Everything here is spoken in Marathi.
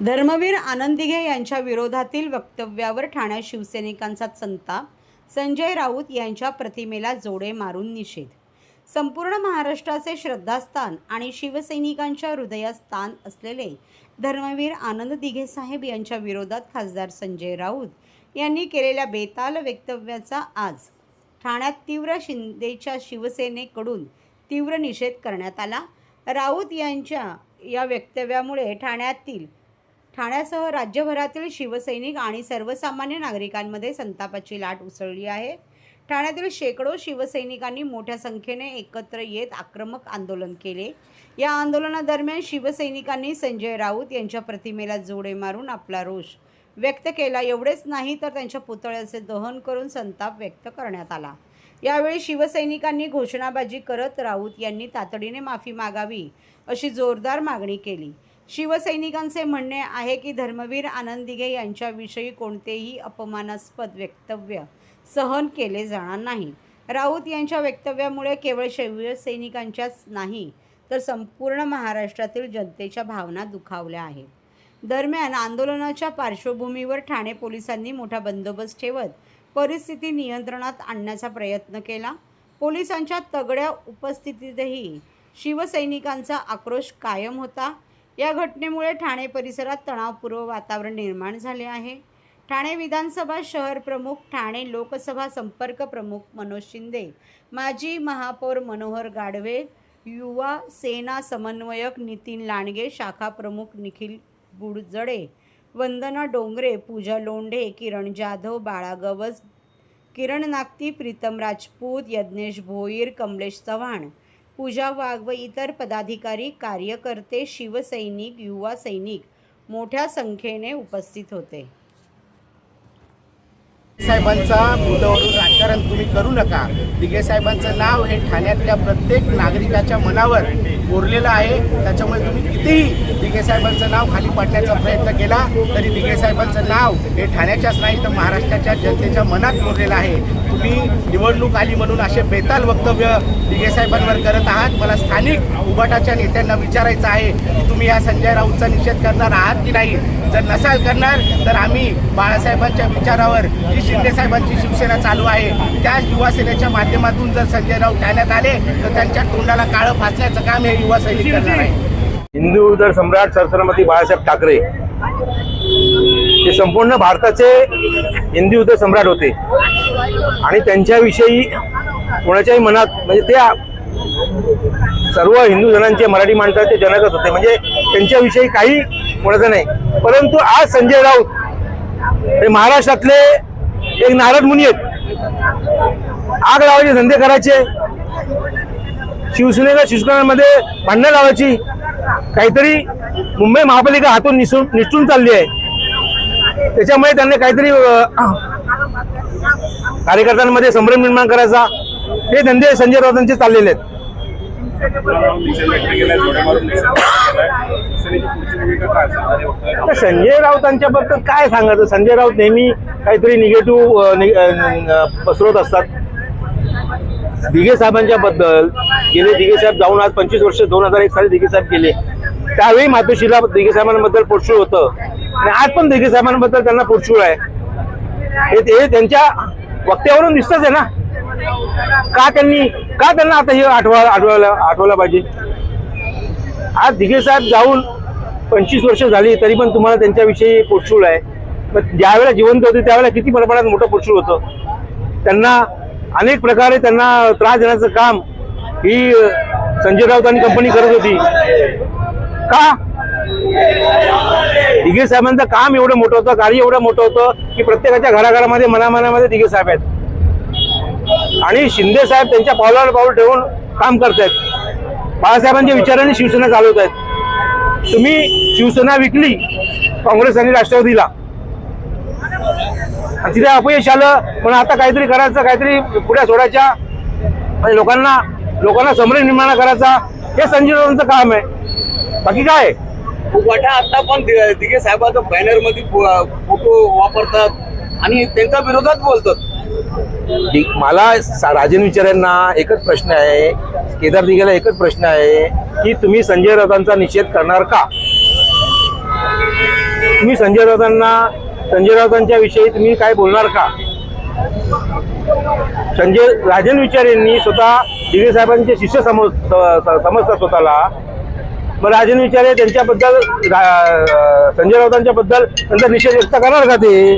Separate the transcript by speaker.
Speaker 1: धर्मवीर आनंदिघे यांच्या विरोधातील वक्तव्यावर ठाण्यात शिवसैनिकांचा संताप संजय राऊत यांच्या प्रतिमेला जोडे मारून निषेध. संपूर्ण महाराष्ट्राचे श्रद्धास्थान आणि शिवसैनिकांच्या हृदयात स्थान असलेले धर्मवीर आनंद दिघे साहेब यांच्या विरोधात खासदार संजय राऊत यांनी केलेल्या बेताल वक्तव्याचा आज ठाण्यात तीव्र शिंदेच्या शिवसेनेकडून तीव्र निषेध करण्यात आला. राऊत यांच्या या वक्तव्यामुळे ठाण्यातील ठाण्यासह राज्यभरातील शिवसैनिक आणि सर्वसामान्य नागरिकांमध्ये संतापाची लाट उसळली आहे. ठाण्यातील शेकडो शिवसैनिकांनी मोठ्या संख्येने एकत्र येत आक्रमक आंदोलन केले. या आंदोलनादरम्यान शिवसैनिकांनी संजय राऊत यांच्या प्रतिमेला जोडे मारून आपला रोष व्यक्त केला. एवढेच नाही तर त्यांच्या पुतळ्याचे दहन करून संताप व्यक्त करण्यात आला. यावेळी शिवसैनिकांनी घोषणाबाजी करत राऊत यांनी तातडीने माफी मागावी अशी जोरदार मागणी केली. शिवसैनिकांचे म्हणणे आहे की धर्मवीर आनंद दिघे यांच्याविषयी कोणतेही अपमानास्पद वक्तव्य सहन केले जाणार नाही. राऊत यांच्या वक्तव्यामुळे केवळ शिवसैनिकांच्याच नाही तर संपूर्ण महाराष्ट्रातील जनतेच्या भावना दुखावल्या आहेत. दरम्यान आंदोलनाच्या पार्श्वभूमीवर ठाणे पोलिसांनी मोठा बंदोबस्त ठेवत परिस्थिती नियंत्रणात आणण्याचा प्रयत्न केला. पोलिसांच्या तगड्या उपस्थितीतही शिवसैनिकांचा आक्रोश कायम होता. या घटनेमुळे ठाणे परिसरात तणावपूर्व वातावरण निर्माण झाले आहे. ठाणे विधानसभा शहर प्रमुख ठाणे लोकसभा संपर्क प्रमुख मनोज शिंदे माजी महापौर मनोहर गाढवे युवा सेना समन्वयक नितीन लांडगे शाखा प्रमुख निखिल बुडजडे वंदना डोंगरे पूजा लोंढे किरण जाधव बाळा गवस किरण नागती प्रीतम राजपूत यज्ञेश भोईर कमलेश चव्हाण पूजा वाघ व इतर पदाधिकारी कार्यकर्ते शिवसैनिक युवा सैनिक मोठ्या संख्येने उपस्थित होते.
Speaker 2: साहेबांचा मुद्द्यावरून राजकारण तुम्ही करू नका. दिघे साहेबांचं नाव हे ठाण्यातल्या प्रत्येक नागरिकाच्या मनावर कोरलेलं आहे. त्याच्यामुळे तुम्ही कितीही दिघे साहेबांचं नाव खाली पाडण्याचा प्रयत्न केला तरी दिघे साहेबांचं नाव हे ठाण्याच्याच नाही तर महाराष्ट्राच्या जनतेच्या मनात कोरलेलं आहे. तुम्ही निवडणूक आली म्हणून असे बेताल वक्तव्य दिघे साहेबांवर करत आहात. मला स्थानिक उबाटाच्या नेत्यांना विचारायचं आहे की तुम्ही या संजय राऊतचा निषेध करणार आहात की नाही? जर नसाल करणार तर आम्ही बाळासाहेबांच्या विचारावर जी शिंदे साहेबांची शिवसेना चालू आहे. त्या युवासेनेच्या माध्यमातून जर संजय राऊत ठाण्यात आले तर त्यांच्या तोंडाला काळं फासण्याचं काम हे युवा सैनिक करणार आहे.
Speaker 3: हिंदू उदर सम्राट सरसरमती बाळासाहेब ठाकरे हे संपूर्ण भारताचे हिंदू उदर सम्राट होते. आणि त्यांच्याविषयी कोणाच्याही मनात म्हणजे ते सर्व हिंदू जणांचे मराठी माणसाचे जनकच होते. म्हणजे त्यांच्याविषयी काही कोणाचं नाही. परंतु आज संजय राऊत हे महाराष्ट्रातले एक नारद मुनी आहेत. आग लावायचे धंदे करायचे. शिवसेनेच्या शिवसेनामध्ये भांडणं लावायची. काहीतरी मुंबई महापालिका हातून निसून निसटून चालली आहे. त्याच्यामुळे त्यांनी काहीतरी कार्यकर्त्यांमध्ये संभ्रम निर्माण करायचा. हे धंदे संजय राऊतांचे चाललेले आहेत. तर संजय राऊतांच्या बाबतीत काय सांगायचं? संजय राऊत नेहमी काहीतरी निगेटिव्ह पसरवत असतात. दिघे साहेबांच्या बद्दल गेले दिघे साहेब जाऊन आज पंचवीस वर्ष दोन हजार एक साली दिघे साहेब गेले. त्यावेळी मातोश्रीला दिघे साहेबांबद्दल पोटशूळ होतं. आणि आज पण दिघे साहेबांबद्दल त्यांना पोटशूळ आहे. हे ते त्यांच्या वक्त्यावरून दिसतच आहे ना. का त्यांनी का त्यांना आता हे आठवा आठवायला आठवायला पाहिजे? आज दिघे साहेब जाऊन पंचवीस वर्ष झाली तरी पण तुम्हाला त्यांच्याविषयी पोटशूळ आहे. पण ज्यावेळेला जिवंत होते त्यावेळेला किती प्रमाणात मोठं पोटशूळ होतं. त्यांना अनेक प्रकारे त्यांना त्रास देण्याचं काम ही संजय राऊत आणि कंपनी करत होती. का? दिघे साहेबांचं काम एवढं मोठं होतं कार्य एवढं मोठं होतं की प्रत्येकाच्या घराघरामध्ये मनामनामध्ये दिघे साहेब आहेत. आणि शिंदे साहेब त्यांच्या पावलावर पाऊल ठेवून काम करत आहेत बाळासाहेबांच्या विचाराने शिवसेना चालवत आहेत तुम्ही शिवसेना विकली काँग्रेस आणि राष्ट्रवादीला. आणि तिथे अपयश आलं पण आता काहीतरी करायचं काहीतरी पुढे सोडायच्या. आणि लोकांना लोकांना समृद्ध निर्माण करायचा हे संजय काम आहे. बाकी काय?
Speaker 4: वाटा आता पण दि- दिघे बॅनरमध्ये फोटो वापरतात आणि त्यांच्या विरोधात बोलतात.
Speaker 3: मला राजन विचारांना एकच प्रश्न आहे केदार दिघेला एकच प्रश्न आहे की तुम्ही संजय राऊतांचा निषेध करणार का? तुम्ही संजय राऊतांना संजय राऊतांच्या विषयी तुम्ही काय बोलणार का? संजय राजन विचार यांनी स्वतः दिघे साहेबांचे शिष्य समज समजतात स्वतःला मग राजन विचारे त्यांच्याबद्दल संजय राऊतांच्या बद्दल नंतर निषेध व्यक्त करणार का ते?